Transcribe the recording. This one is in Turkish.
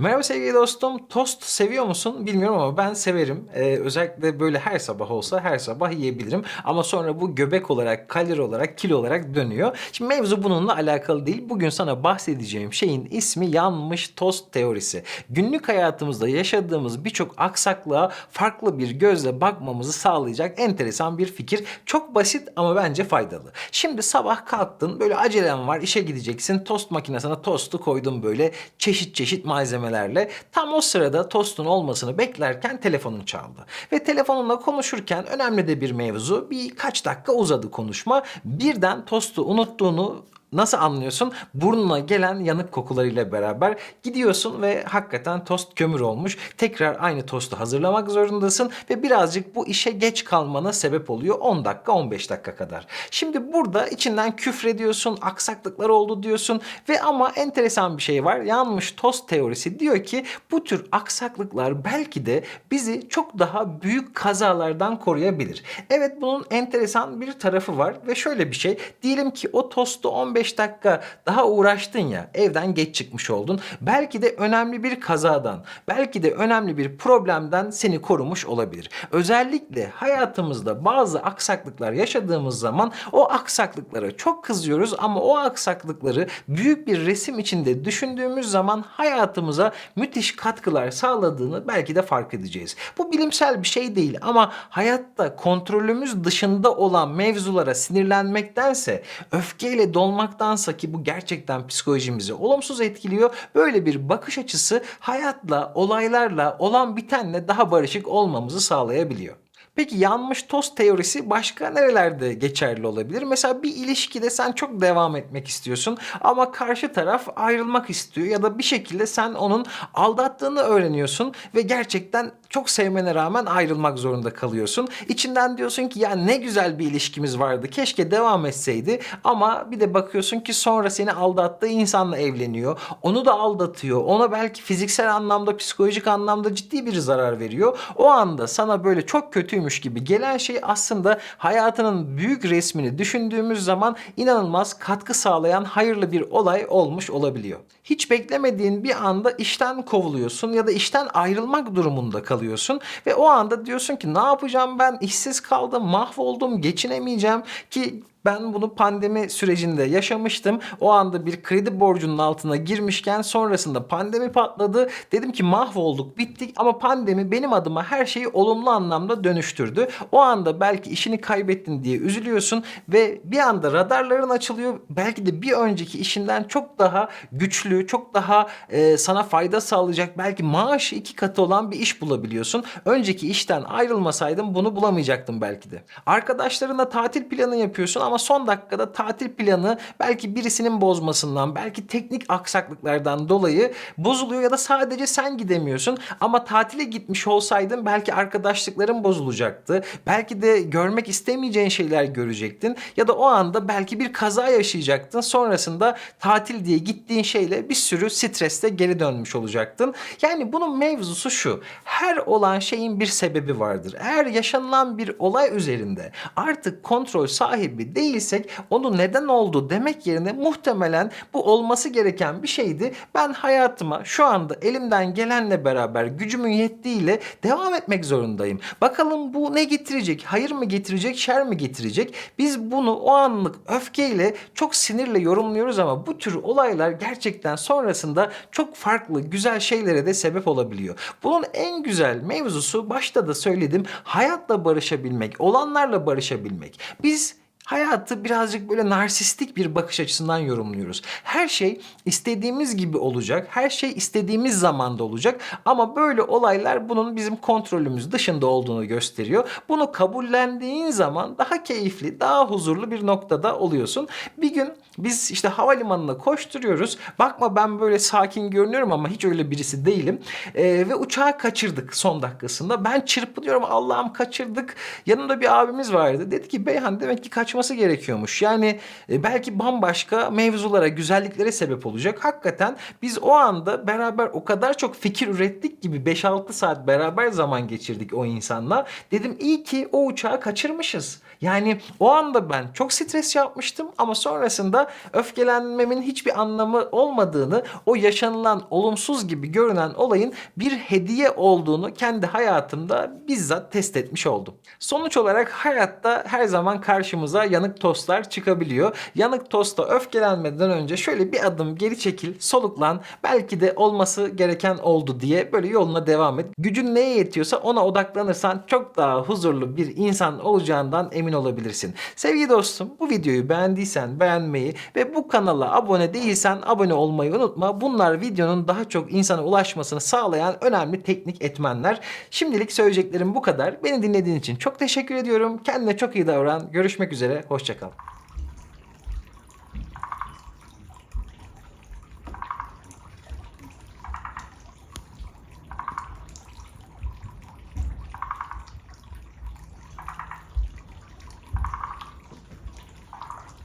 Merhaba sevgili dostum. Tost seviyor musun bilmiyorum ama ben severim. Ee, özellikle böyle her sabah olsa her sabah yiyebilirim. Ama sonra bu göbek olarak, kalori olarak, kilo olarak dönüyor. Şimdi mevzu bununla alakalı değil. Bugün sana bahsedeceğim şeyin ismi yanmış tost teorisi. Günlük hayatımızda yaşadığımız birçok aksaklığa farklı bir gözle bakmamızı sağlayacak enteresan bir fikir. Çok basit ama bence faydalı. Şimdi sabah kalktın böyle acelen var işe gideceksin. Tost makinesine tostu koydun böyle çeşit çeşit malzemelerle. Tam o sırada tostun olmasını beklerken telefonun çaldı. Ve telefonunla konuşurken önemli de bir mevzu. Birkaç dakika uzadı konuşma. Birden tostu unuttuğunu Nasıl anlıyorsun? Burnuna gelen yanık kokularıyla beraber gidiyorsun ve hakikaten tost kömür olmuş. Tekrar aynı tostu hazırlamak zorundasın ve birazcık bu işe geç kalmana sebep oluyor 10 dakika 15 dakika kadar. Şimdi burada içinden küfrediyorsun, aksaklıklar oldu diyorsun ve ama enteresan bir şey var. Yanmış tost teorisi diyor ki bu tür aksaklıklar belki de bizi çok daha büyük kazalardan koruyabilir. Evet bunun enteresan bir tarafı var ve şöyle bir şey. Diyelim ki o tostu 15 dakika daha uğraştın ya evden geç çıkmış oldun. Belki de önemli bir kazadan, belki de önemli bir problemden seni korumuş olabilir. Özellikle hayatımızda bazı aksaklıklar yaşadığımız zaman o aksaklıklara çok kızıyoruz ama o aksaklıkları büyük bir resim içinde düşündüğümüz zaman hayatımıza müthiş katkılar sağladığını belki de fark edeceğiz. Bu bilimsel bir şey değil ama hayatta kontrolümüz dışında olan mevzulara sinirlenmektense öfkeyle dolmaktansa ki bu gerçekten psikolojimizi olumsuz etkiliyor. Böyle bir bakış açısı hayatla, olaylarla, olan bitenle daha barışık olmamızı sağlayabiliyor. Peki yanmış tost teorisi başka nerelerde geçerli olabilir? Mesela bir ilişkide sen çok devam etmek istiyorsun ama karşı taraf ayrılmak istiyor ya da bir şekilde sen onun aldattığını öğreniyorsun ve gerçekten çok sevmene rağmen ayrılmak zorunda kalıyorsun. İçinden diyorsun ki ya ne güzel bir ilişkimiz vardı keşke devam etseydi ama bir de bakıyorsun ki sonra seni aldattığı insanla evleniyor. Onu da aldatıyor. Ona belki fiziksel anlamda, psikolojik anlamda ciddi bir zarar veriyor. O anda sana böyle çok kötüymüş gibi gelen şey aslında hayatının büyük resmini düşündüğümüz zaman inanılmaz katkı sağlayan hayırlı bir olay olmuş olabiliyor. Hiç beklemediğin bir anda işten kovuluyorsun ya da işten ayrılmak durumunda kalıyorsun ve o anda diyorsun ki ne yapacağım ben? İşsiz kaldım, mahvoldum, geçinemeyeceğim ki ben bunu pandemi sürecinde yaşamıştım. O anda bir kredi borcunun altına girmişken sonrasında pandemi patladı. Dedim ki mahvolduk, bittik ama pandemi benim adıma her şeyi olumlu anlamda dönüştürdü. O anda belki işini kaybettin diye üzülüyorsun ve bir anda radarların açılıyor. Belki de bir önceki işinden çok daha güçlü, çok daha e, sana fayda sağlayacak, belki maaşı iki katı olan bir iş bulabiliyorsun. Önceki işten ayrılmasaydım bunu bulamayacaktım belki de. Arkadaşlarına tatil planı yapıyorsun ama son dakikada tatil planı belki birisinin bozmasından, belki teknik aksaklıklardan dolayı bozuluyor ya da sadece sen gidemiyorsun. Ama tatile gitmiş olsaydın belki arkadaşlıkların bozulacaktı. Belki de görmek istemeyeceğin şeyler görecektin ya da o anda belki bir kaza yaşayacaktın. Sonrasında tatil diye gittiğin şeyle bir sürü stresle geri dönmüş olacaktın. Yani bunun mevzusu şu. Her olan şeyin bir sebebi vardır. Eğer yaşanılan bir olay üzerinde artık kontrol sahibi değilsek onu neden oldu demek yerine muhtemelen bu olması gereken bir şeydi. Ben hayatıma şu anda elimden gelenle beraber gücümün yettiğiyle devam etmek zorundayım. Bakalım bu ne getirecek? Hayır mı getirecek, şer mi getirecek? Biz bunu o anlık öfkeyle çok sinirle yorumluyoruz ama bu tür olaylar gerçekten sonrasında çok farklı güzel şeylere de sebep olabiliyor. Bunun en güzel mevzusu başta da söyledim hayatla barışabilmek, olanlarla barışabilmek. Biz hayatı birazcık böyle narsistik bir bakış açısından yorumluyoruz. Her şey istediğimiz gibi olacak. Her şey istediğimiz zamanda olacak. Ama böyle olaylar bunun bizim kontrolümüz dışında olduğunu gösteriyor. Bunu kabullendiğin zaman daha keyifli, daha huzurlu bir noktada oluyorsun. Bir gün biz işte havalimanına koşturuyoruz. Bakma ben böyle sakin görünüyorum ama hiç öyle birisi değilim. Ee, ve uçağı kaçırdık son dakikasında. Ben çırpınıyorum Allah'ım kaçırdık. Yanımda bir abimiz vardı. Dedi ki Beyhan demek ki kaçma çalışması gerekiyormuş. Yani e, belki bambaşka mevzulara, güzelliklere sebep olacak. Hakikaten biz o anda beraber o kadar çok fikir ürettik gibi 5-6 saat beraber zaman geçirdik o insanla. Dedim iyi ki o uçağı kaçırmışız. Yani o anda ben çok stres yapmıştım ama sonrasında öfkelenmemin hiçbir anlamı olmadığını, o yaşanılan olumsuz gibi görünen olayın bir hediye olduğunu kendi hayatımda bizzat test etmiş oldum. Sonuç olarak hayatta her zaman karşımıza yanık tostlar çıkabiliyor. Yanık tosta öfkelenmeden önce şöyle bir adım geri çekil, soluklan. Belki de olması gereken oldu diye böyle yoluna devam et. Gücün neye yetiyorsa ona odaklanırsan çok daha huzurlu bir insan olacağından emin olabilirsin. Sevgili dostum bu videoyu beğendiysen beğenmeyi ve bu kanala abone değilsen abone olmayı unutma. Bunlar videonun daha çok insana ulaşmasını sağlayan önemli teknik etmenler. Şimdilik söyleyeceklerim bu kadar. Beni dinlediğin için çok teşekkür ediyorum. Kendine çok iyi davran. Görüşmek üzere. Hoşçakal.